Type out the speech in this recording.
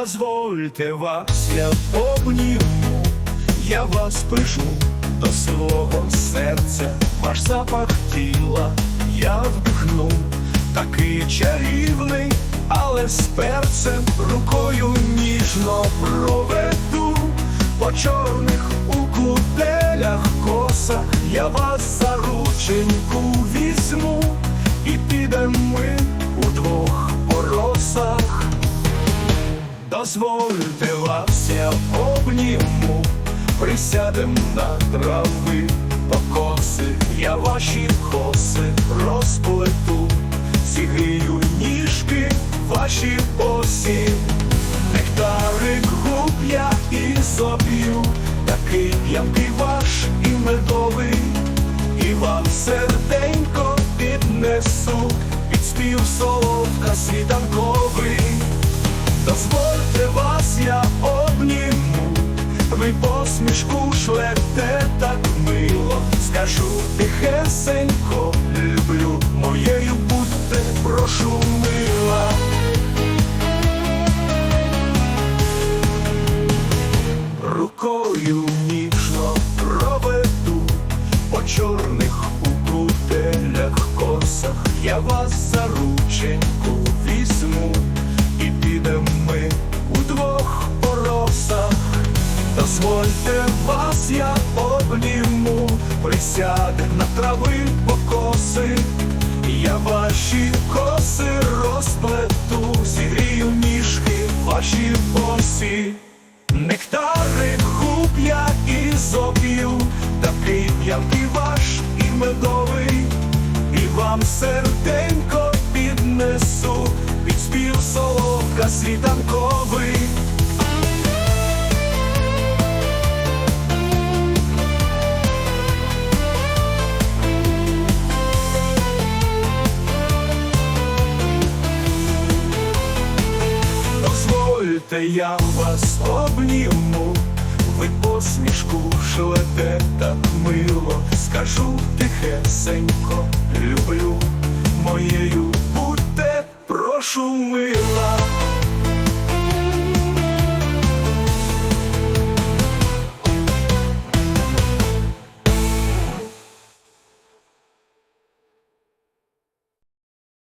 вас я обніму, я вас пишу до свого серця, ваш запах тіла я вдихну, такий чарівний, але з перцем рукою ніжно проведу. По чорних у куделях косах я вас за рученьку візьму, і підем ми Дозвольте вас, я обніму, присядем на трави. Покоси, я ваші коси розплету, зігрію ніжки ваші босі, нектарик губ я і зоб'ю, такий п'янкий ваш і медовий, і вам серденько піднесу, під спів солодка світанковий. Дозвольте ви посмішку шлете так мило, скажу тихесенько, люблю, моєю будьте, прошу мила. Рукою ніжно проведу по чорних у косах, я вас за рученьку візьму, Дозвольте вас, я обніму, присядем на трави покоси, я ваші коси розплету, зігрію ніжки ваші босі. Нектарик губ я і зоп'ю, такий п'янкий ваш і медовий, і вам серденько піднесу, під спів солодка світанковий. Дозвольте, я вас обніму, ви посмішку шлете так мило, скажу тихесенько, люблю,